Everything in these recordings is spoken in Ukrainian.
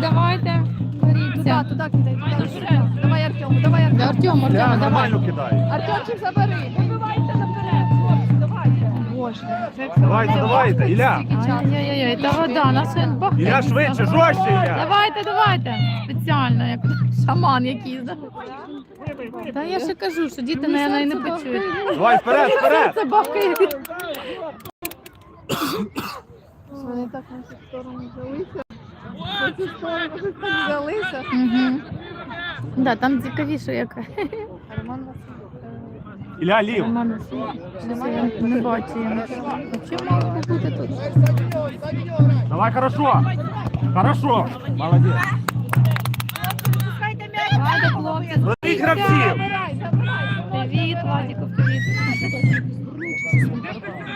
давайте. Туди, Боріться. туди кидай, туди, туди. Давай Артему, давай Артем, Артему. Артем, Я давай. нормально кидаю. Артемчик забери. Вибивайте наперед, хлопці, давайте. Боже, Давайте, давайте, Ілля. Ай-яй-яй, та вода, нас він бахає. Ілля швидше, жорстче, Ілля. Давайте, давайте. Спеціально, як шаман якийсь. да. Та я ще кажу, що діти, наверное, і не почують. Давай, вперед, вперед. Це бахає. Вони так на цю сторону взялися. Взялися. Угу. Да, там цікавіше як. Роман Ілля, лів. Роман Васильович. Не бачу. я. Мало бути тут. Давай, хорошо. Хорошо. Молодець. Давайте, хлопці. Гравців. Привіт, Владіко, привіт.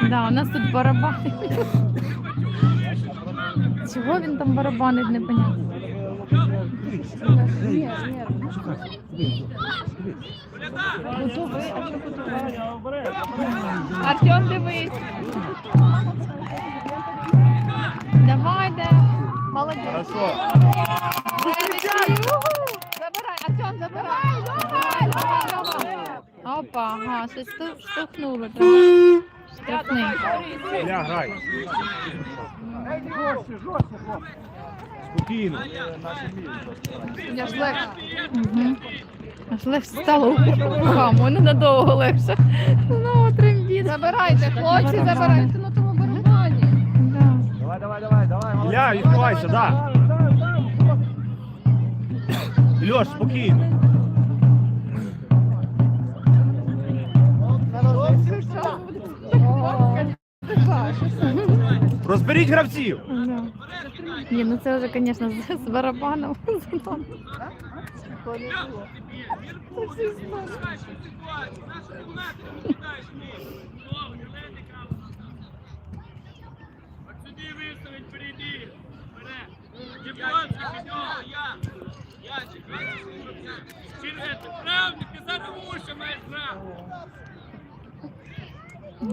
Да, у нас тут барабани. Чого він там барабанить, не понятно. Ні, ні. А що? Артем, дивись. Давайте. Молодець. Хорошо. Забирай, Артем, забирай. Давай, давай, давай. Опа, ага, щось штовхнуло. Штрафний. Ілля, грай. Спокійно. Я ж. Угу. Аж легше стало руками, ненадовго легше. Знову трембіт. Забирайте, хлопці, забирайте на тому барабані. Давай, давай, давай, давай. Ілля, відкривайся, да. Ільош, спокійно. Розберіть гравців. Да. Ні, ну це вже, звісно, з, з барабаном. Через правди, ти зараз уші маєш право.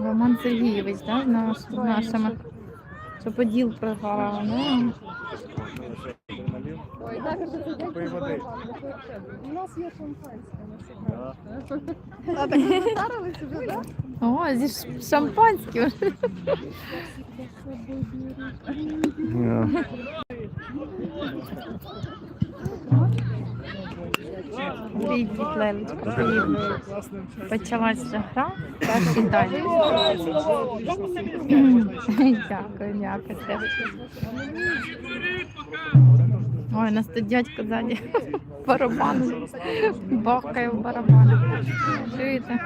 Роман Сергійович, да, наш, нашими. Що поділ програв. Ну, У нас є шампанське на секрет. А так ви затарились уже, так? о, зі ш- шампанським. Привіт, Лелечка. Почалась вже гра, перший тайм. Дякую, дякую. Ой, нас тут дядько ззаді барабан бахкає в барабан. Чуєте?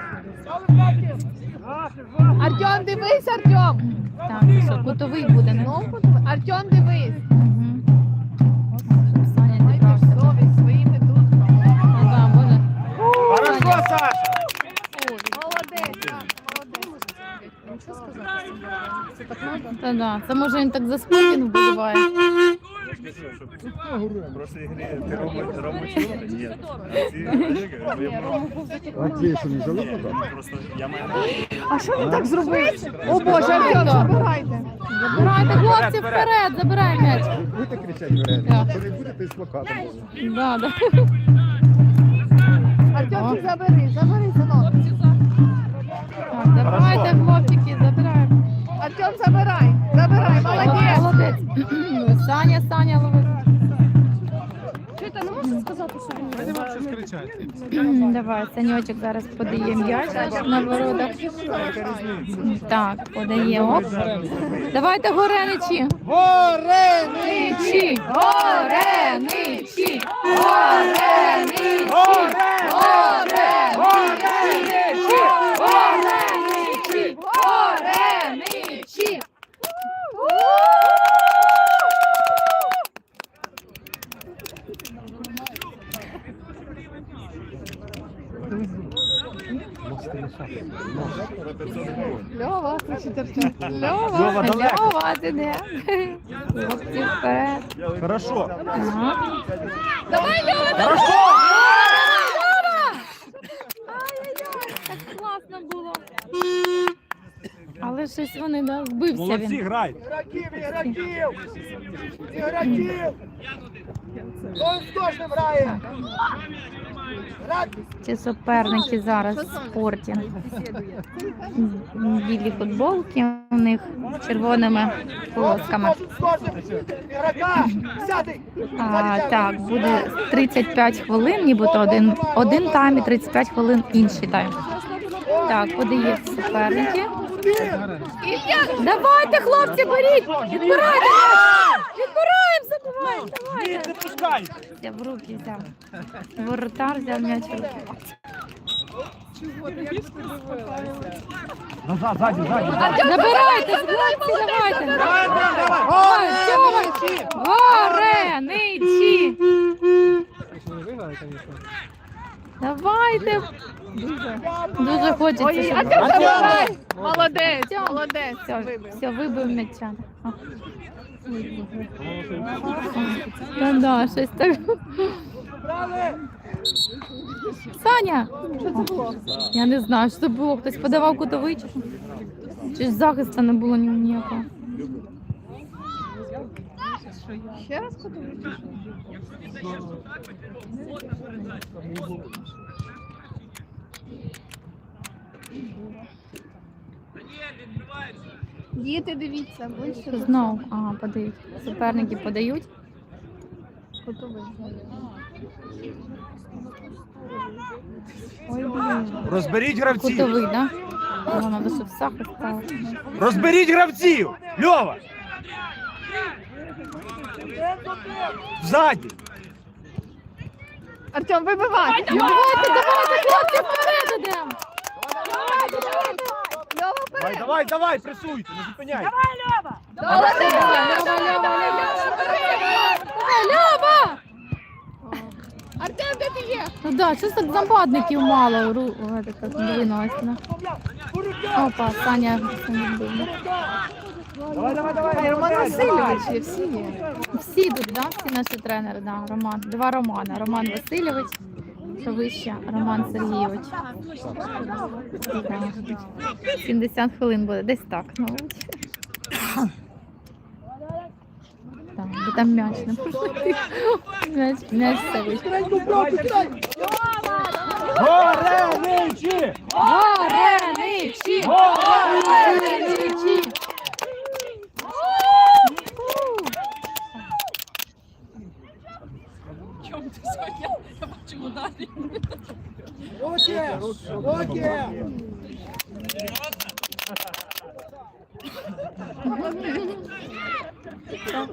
Артем, дивись, Артем. Так, що кутовий буде, не? Ну, Артем, дивись. Та да. Це може він так за спокін вбиває. Просто ігри ти Рома чула? Ні. А ти що не залипла? Просто я маю. А що ви так зробили? О Боже, Артем, забирайте. Забирайте, хлопці, вперед, забирай м'яч. Будете кричати вперед? Якщо не будете, з плакатом. буде. Да, да. Артем, забери, забери, Давай, Санечок зараз подає м'яч на воротах. Так, подає. Оп. Давайте гореничі. Гореничі! Гореничі! Гореничі! Гореничі! Гореничі! Гореничі! Льова, кричить Артем. Льова, Льова, далеко. Льова, ти де? Хлопці вперед. Хорошо. Ага. Хорошо. Ай-яй-яй, так класно було. Але щось вони да, збився Молодці, він. грай. Ці суперники зараз в спорті. Білі футболки у них з червоними полосками. А, так, буде 35 хвилин, нібито один, один тайм і 35 хвилин інший тайм. Так, подає суперники. Давайте, хлопці, беріть! Відбирайте! Відбираємо, забиваємо! Давайте! Не пускай! Я в руки взяв. Воротар взяв м'яч в руки. Назад, ззаді, ззаді. Забирайте, хлопці, давайте! Тьома! Вареничі! Давайте! Дуже хочеться, щоб... Давай! Молодець, Тьом. молодець. Все, вибив. все, вибив м'яча. А. Та да, щось так. Саня! Що це було? Я не знаю, що це було. Хтось подавав кутовий чи що? Чи ж захисту не було ні- ніякого. Ще раз подивитися. Діти, дивіться, ближче. Знову, ага, подають. Суперники подають. Готовий. Ой, блін. Розберіть гравців! Кутовий. Да? Воно треба, щоб став. Розберіть гравців! Льова! Ззаді! Артем, вибивай! Давайте, давайте, хлопці, вперед ідемо! Льова, Давай, вперед! давай, давай, пресуйте, не зупиняйте! Молодець! Льова, Льова, Льова! Льова! Артем, де ти є? Ну да, щось так замбадників мало. Ру... Ой, така двинулась. Опа, Саня. Саня вбив. Давай, давай, давай! Роман Васильович, є, всі є. Всі тут, да? Всі наші тренери, да, Роман. Два Романа. Роман Васильович, що вище, Роман Сергійович. Да. 70 хвилин буде, десь так, мабуть. Так, бо там м'яч не пролетів. М'яч, м'яч все вийшло. Гореничі! Вареничі! Вареничі!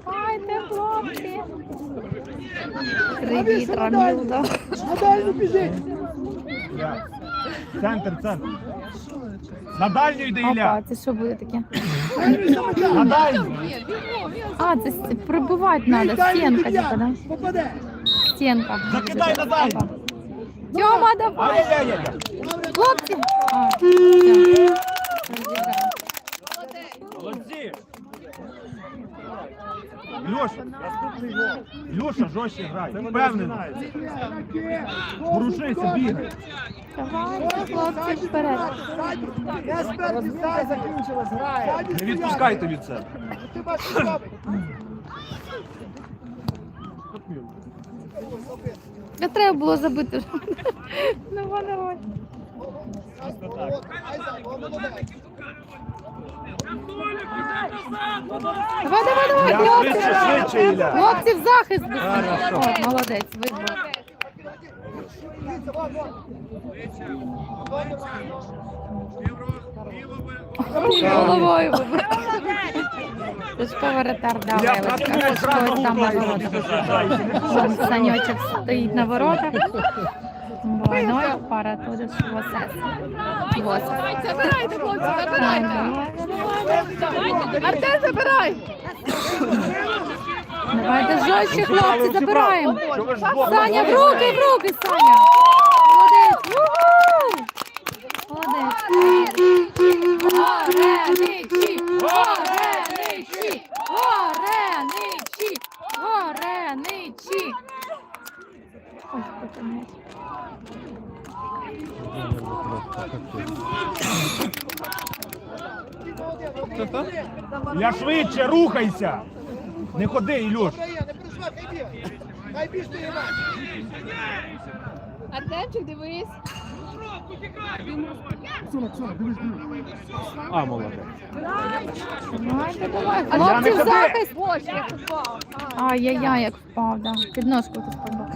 Давайте, хлопці! Привіт, Рамілда! Центр, центр. На дальню йде Опа, це що буде таке? На дальню. А, це с- пробивати треба, стінка, типа, да? Стінка. Закидай на дальню. Тьома, давай! Хлопці! А, все. Молодці. Льоша, Льоша, жорстче грай. Впевнено. Ворушися, бігай. Давайте, хлопці, вперед. Не відпускайте від себе. Не треба було забити. Давай, давай. Давай, давай, давай, хлопці. Хлопці в захист. Хорошо. Молодець, вибор. Головою вибор. Працюю Це ж когось там на воротах. Вон стоїть на воротах. Ой, ну пара туди ж восес. Восес. Забирайте, хлопці, забирайте. Артем, забирай! Давайте жорстче, хлопці, забираємо. Саня, в руки, в руки, Саня. Молодець. Уху! Молодець. Вареничі, вареничі, вареничі, вареничі. Ой, хто? Я швидше, рухайся. Не ходи, Ілюш. Артемчик, дивись. А, молодець. Давайте, давай. Хлопці в захист. Боже, як упав. Ай-яй-яй, як впав, да. Підножку тут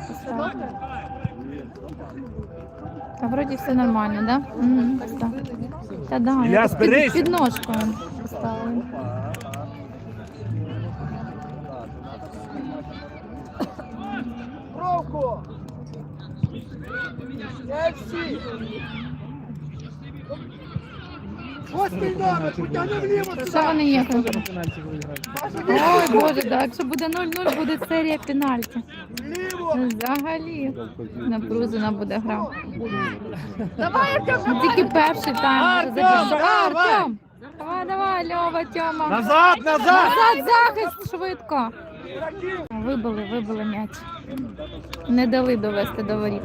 поставив. Та вроді все нормально, да? Мгм, так. Та да, Ілля, якось під, зберись! під ножкою поставили. Бровку! Ось Мільдана, потягни вліво! Що вони є? Ой, Боже, да, якщо буде 0-0, буде серія пенальті. Вліво! Ну, Взагалі напружена буде гра. Давай, Артем, Ну, Тільки перший тайм забіжав. давай! Артем! Давай, давай, Льова, Тьома. Назад, назад! Назад, захист, швидко. Вибили, вибили м'яч. Не дали довести до воріт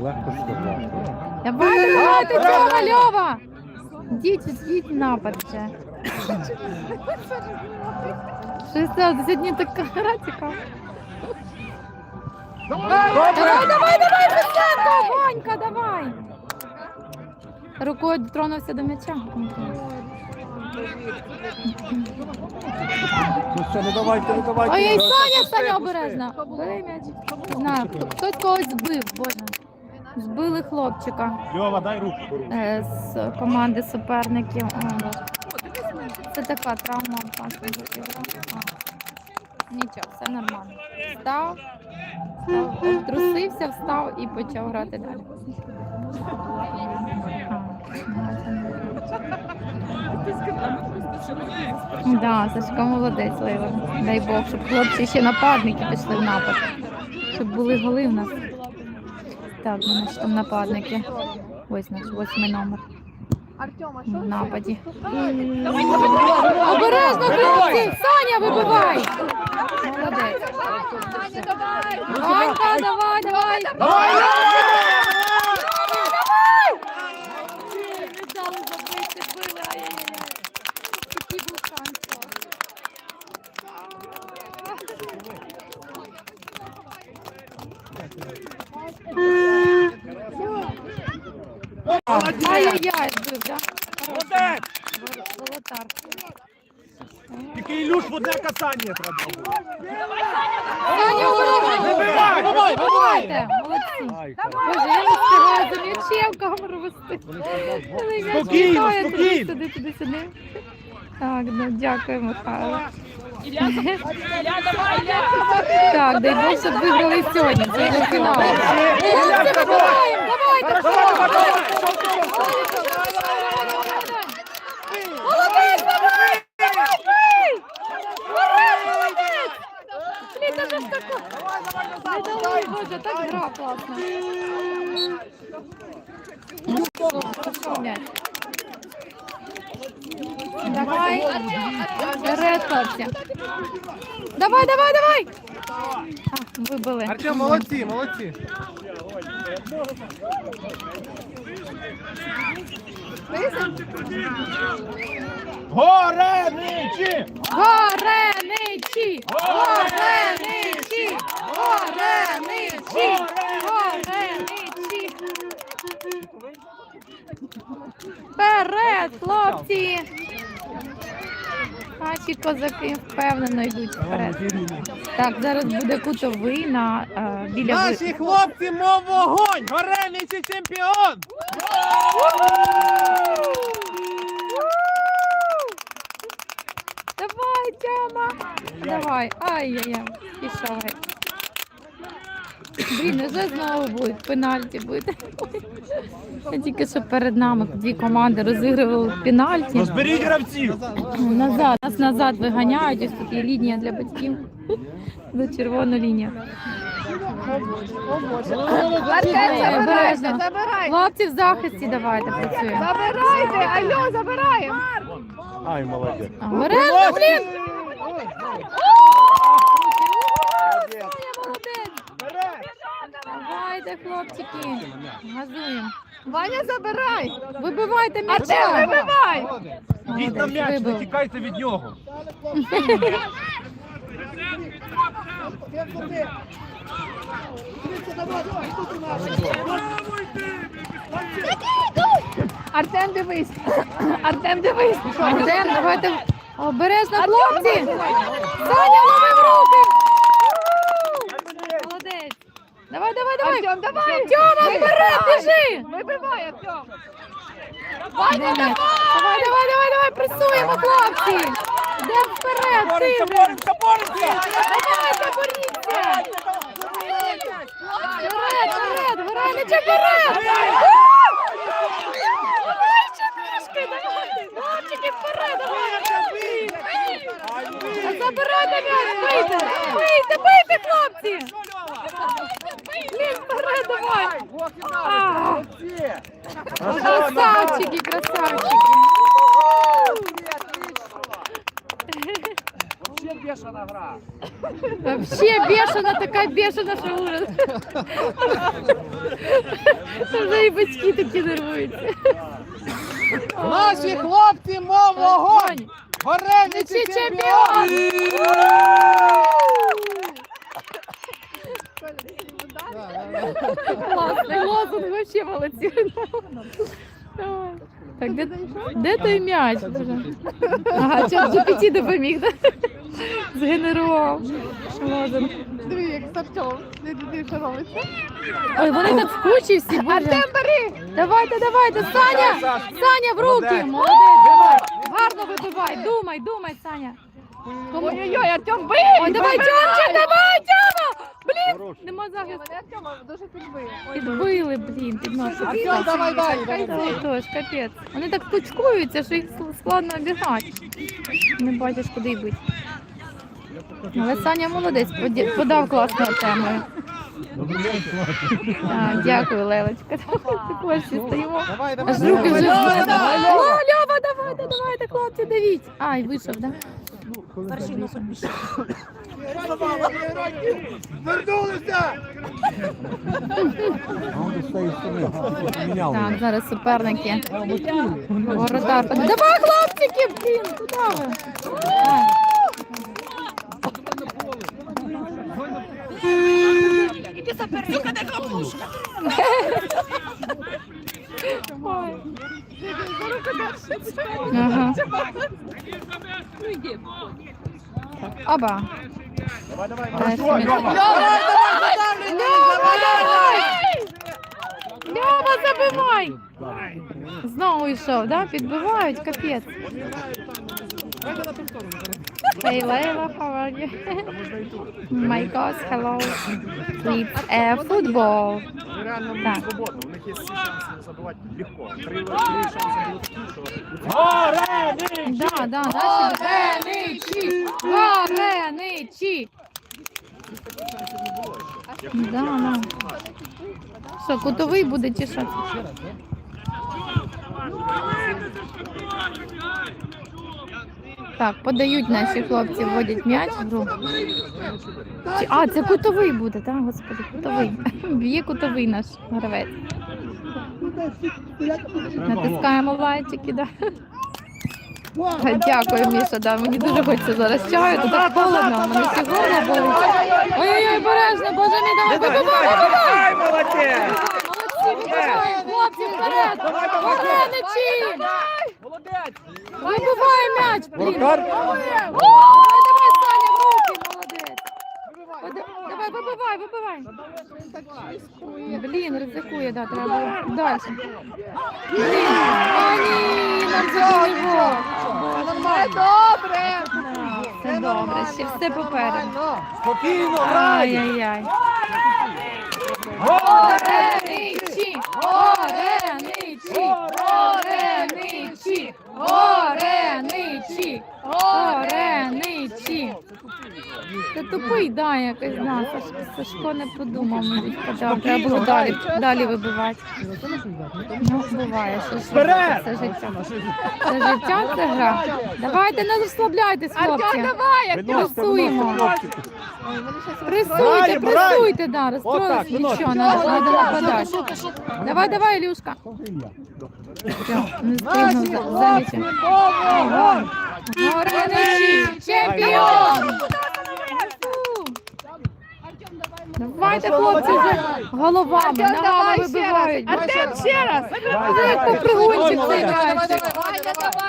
легко сказати. Давай, давайте, Тьома, Льова! Напад ще. Щось це сьогодні така гра цікава. Давай, давай, давай, Петренко! Ванька, давай! Рукою дотронувся до м'яча. Ну що, не давайте, не давайте. Ой, ой, Саня, Саня, обережно. Бери м'яч. Не знаю, хто- хтось когось збив, боже. Збили хлопчика Льова, дай руку. е, з команди суперників. О, Боже. Це така травма опасна. Нічого, все нормально. Встав, встав, обтрусився, встав і почав грати далі. Да, Сашко молодець, Лейла. Дай Бог, щоб хлопці ще нападники пішли в напад. Щоб були голи в нас. Так, ну, значить там нападники. Ось наш восьмий номер Артем, що? в нападі. Обережно, хлопці! Саня, вибивай! Саня, давай! Давай, Не дали забити, били, ай-яй-яй. Який був шанс. Ай-яй-яй? Молодець! Волотар. В одне касання треба було. Вибивай! Давай, давайте! Молодці! Боже, я не встигаю за м'ячем камеру вести. Спокійно, спокійно. Туди, туди, сюди. Так, ну дякую, Михайло. Так, дай Бог, щоб виграли сьогодні. Це вже фінал. Хлопці, вибиваємо! Давайте! Молодець, давай! Давай! Молодець! Блін, це ж тако. Не дали, Боже, так гра класна. Давай. Вперед. Давай, давай, давай. А, вибили. Артем, молодці, молодці. Гореничі! Гореничі! Гореничі! Гореничі! Гореничі! Вперед, хлопці! Наші козаки впевнено йдуть вперед. Так, зараз буде кутовий на е, біля Наші хлопці, мов вогонь! Гореничі чемпіон! Давай, Тьома! Давай, ай-яй-яй, пішов геть. Блін, вже знову будуть пенальті буде. Я тільки що перед нами дві команди розігрували пенальті. Розберіть гравців! Назад, нас назад виганяють, ось тут є лінія для батьків. До червону лінію. Забирайте, забирайте! Хлопці в захисті давайте працюємо. Забирайте! Алло, забираємо! Ай, молодець. Обережно, блін! Саня, молодець! Вперед! Давай, Давайте, хлопчики, газуємо. Ваня, забирай! Вибивайте Артем, м'яча. вибивай! Йдіть на м'яч, не вибив. тікайте від нього. Артем, дивись! Артем, дивись! Артем, давайте обережно, хлопці. Саня, лови в руки. Давай, давай, давай. Артем, давай! Тьома, вперед, біжи. Вибивай, Артем! Давай, давай, давай, давай, давай, пресуємо, хлопці. Йдемо вперед, Боремося, тигри. боремося, боремося! Давайте, боріться. Вперед, вперед, грай, м'яча вперед. Давай, ще трішки, давай. Хлопчики, вперед, давай. Забирайте м'яч, бийте. Бийте, бийте, хлопці. Давай. Красавчики, красавчики. Ще бешена гра. Вообще бешена, така бешена, що ужас. Вже і батьки такі нервуються. Наші хлопці, мов вогонь! Чи чемпіон! чемпіон! Класний лозунг, вообще молодці. Так, де, де той м'яч? Ага, чат GPT допоміг, да? Згенерував лозунг. Диви, як Артем. Не диви, що робиться. Ой, вони так в кучі всі, боже. Артем, бери! Давайте, давайте, Саня! Саня, в руки! Молодець, давай! Гарно вибивай, думай, думай, Саня. Ой-ой-ой, Артем, бий! Ой, давай, Тьомчик, давай, Тьома! Блін, нема захисту. Мене Артема дуже підбив. Підбили, блін, підносить. Артем, давай далі, давай далі. тож, капець. Вони так кучкуються, що їх складно обігати. Не бачиш, куди йдуть. Але Саня молодець, поді- подав класно темою. Так, дякую, Лелечка. Також всі стоїмо. Давай, давай, Аж руки вже. Льова. Давайте, давайте, хлопці, давіть. Ай, вийшов, да? Вернулися! А он з тієї Так, зараз суперники. Воротар. Давай, хлопчики, блін, куди ви? Ай. Ой. Ага. Оба. Давай, давай, Давай, давай, Льова, Льова! давай! Льова, забивай! Знову йшов, да? Підбивають, капець. Hey Layla, how are you? My gosh, hello. It's uh, football. Реально Так. свободно, у них є всі шанси забивати легко. Три, три шанси були такі, що... Да, да! Да, да. Що, кутовий буде чи що? Так, подають наші хлопці, вводять м'яч в гру. А, це кутовий буде, так, господи, кутовий. Б'є кутовий наш гравець. Натискаємо лайчики, да. Дякую, Міша, да. Мені дуже хочеться зараз чаю, тут так холодно, мене всі горло болить. Ой-ой-ой, обережно, боже мій, давай, вибивай, вибивай! Ай, молодець! Молодці, вибивай, хлопці, вперед! Вареничі! Вибивай м'яч, блін! Давай, давай, Саня, в руки, молодець! Давай, вибивай, вибивай! Блін, ризикує, да, треба далі. Блін, а ні, нам забили гол. Все добре! Все добре, ще все попереду. Спокійно, грай! Ай-яй-яй. Горені! Ореничі! Ореничі! Ореничі! Ореничі! Гореничі. Це тупий, да, якось, да. Саш- Сашко не подумав, мабуть, подав. Треба було далі, далі вибивати. Ну, буває, що ж робити, це життя. Це життя, це гра. Давайте не розслабляйтесь, хлопці. Пресуємо. Пресуйте, Граємо, пресуйте, да, розстроїлись, Отак, нічого, надо нападати. Давай, давай, Ілюшка. Не. Чемпіон! Давайте, хлопці, вже головами, ногами вибивають. Артем, ще раз. Як попригончик цей давай.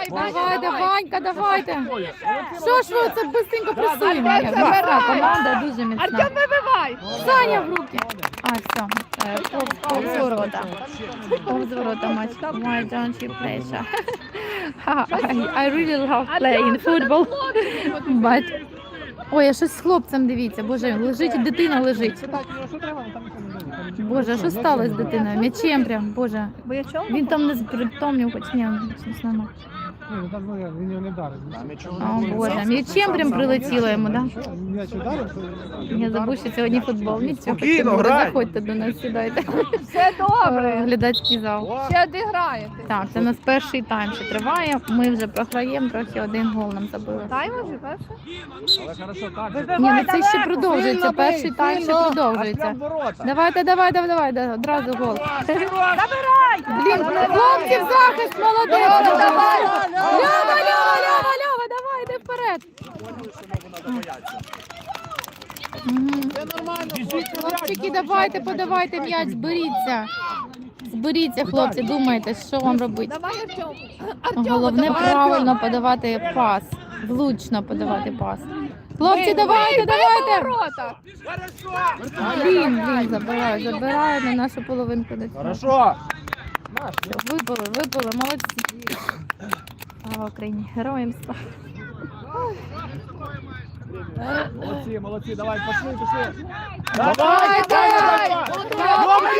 Давайте, Ванька, давайте. Що ж ви це быстренько команда, дуже міцна. Артем, вибивай. Саня в руки. А, все. Ворота. Повз матч. Why don't you play, soccer? I, I really love playing football. But... Ой, я щось з хлопцем дивіться, боже, лежить, дитина лежить. Боже, що сталося з дитиною? М'ячем прям, боже. Він там не притомнів, хоч ні, щось нема. Ну, я- він його не вдарив. О, боже, м'ячем прям прилетіло йому, да? М'яч ударив, то... Я забув, що сьогодні футбол. Нічого, Спокійно, грай. заходьте до нас, сідайте. Все добре. Глядацький зал. Ще дограєте. Так, це у нас перший тайм ще триває. Ми вже програємо, трохи один гол нам забили. Тайм уже хорошо, так. Ні, ну це ще продовжується. Перший тайм ще продовжується. Давайте, давай, давай, давай, да, одразу гол. Забирай! Блін, хлопці в захист, молодець! Давай! Льова, Льова, Льова, Льова, давай, йди вперед! Мгм. Хлопчики, давайте, подавайте м'яч, зберіться. Зберіться, хлопці, думайте, що вам робити. Давай, Артем. Артем, Головне давай, правильно подавати пас, влучно подавати пас. Хлопці, давайте, давайте! Ворота. Блін, блін, забирають, забирають на нашу половинку. Хорошо. Все, Вибили, вибили, молодці. Слава Україні, героям слава. Молодці, молодці, давай, пошли, пошли. Давай, давай! Давай!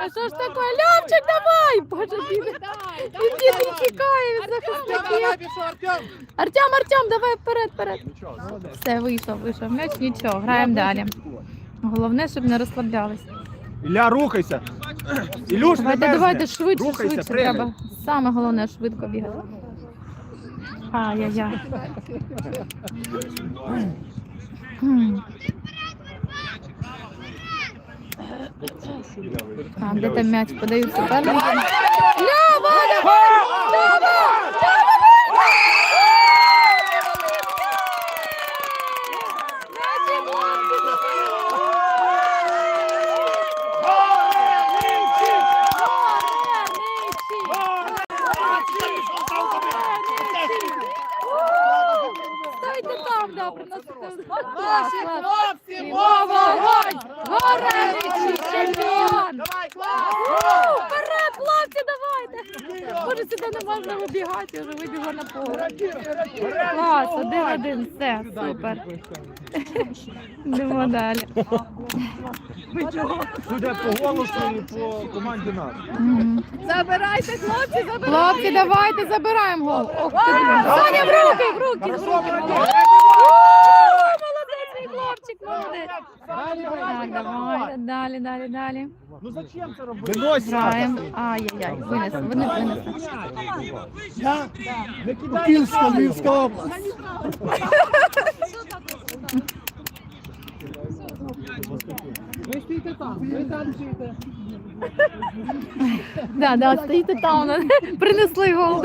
А що ж таке? Льовчик, давай! Боже, він, він діти тікає від захисників. Артем, Артем, давай вперед, вперед. Все, вийшов, вийшов м'яч, нічого, граємо далі. Головне, щоб не розслаблялись. Ілля, рухайся. Ілюш, не Давайте, швидше, Рухайся, швидше пригай. треба. Саме головне швидко бігати. Ай-яй-яй. Так, де там м'яч подають суперники? Лява, давай! Лява! Приносите. Клас, клас. Вогонь! Гореничі, чемпіон! У, Вперед, хлопці, давайте! Боже, сюди не можна вибігати, вже вибігла на поле. Клас, один-один, все, супер. Йдемо далі. Судя по голосу і по команді нас. Забирайте, хлопці, забирайте. Хлопці, давайте забираємо гол. Ох, ти, блін. В руки, в руки, в руки. Молодець, мій хлопчик, молодець. Так, давай, далі, далі, далі. Ну зачем це робити? Граємо. Ай-яй-яй, винесли, вони винесли. Не кидай Київська, Львівська область. Ви стійте там, ви там стійте. Да, да, стоїте там, принесли гол.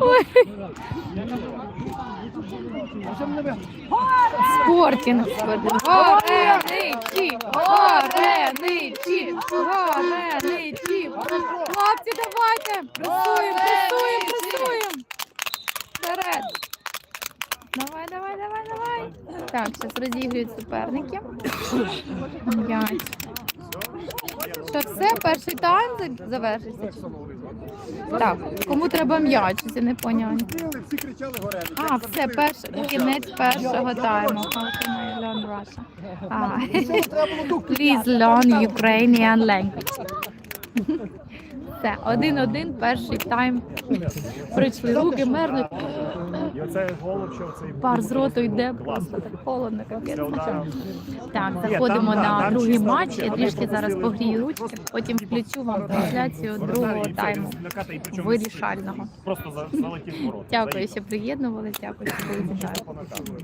Ой. Спортінг. Гореничі, гореничі, гореничі. Хлопці, давайте, пресуємо, пресуємо, пресуємо. Вперед. Давай, давай, давай, давай. Так, зараз розігрують суперники. М'яч. Що все, перший тайм за- завершився? Так, кому треба м'яч, я не поняла. Всі кричали горе. А, все, перший, кінець першого тайму. Learn Russian? А, Please learn Ukrainian language. Все, один-один, перший тайм. Прийшли руки, мерзнуть. І оце голубчо, цей Пар з роту йде, просто так холодно, капець. Так, заходимо там, на другий чисто матч. Я трішки зараз погрію ручки, потім включу вам трансляцію другого тайму. Вирішального. Просто за- залетів в ворота. Дякую, що приєднували. Дякую, що. По.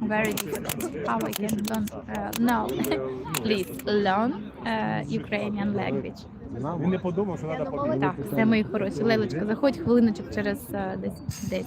Very difficult. How I can learn? Uh, no, please learn uh, Ukrainian language. Він не подумав, що треба. Так, все мої хороші. Лелечка, заходь хвилиночок через е, десь 10.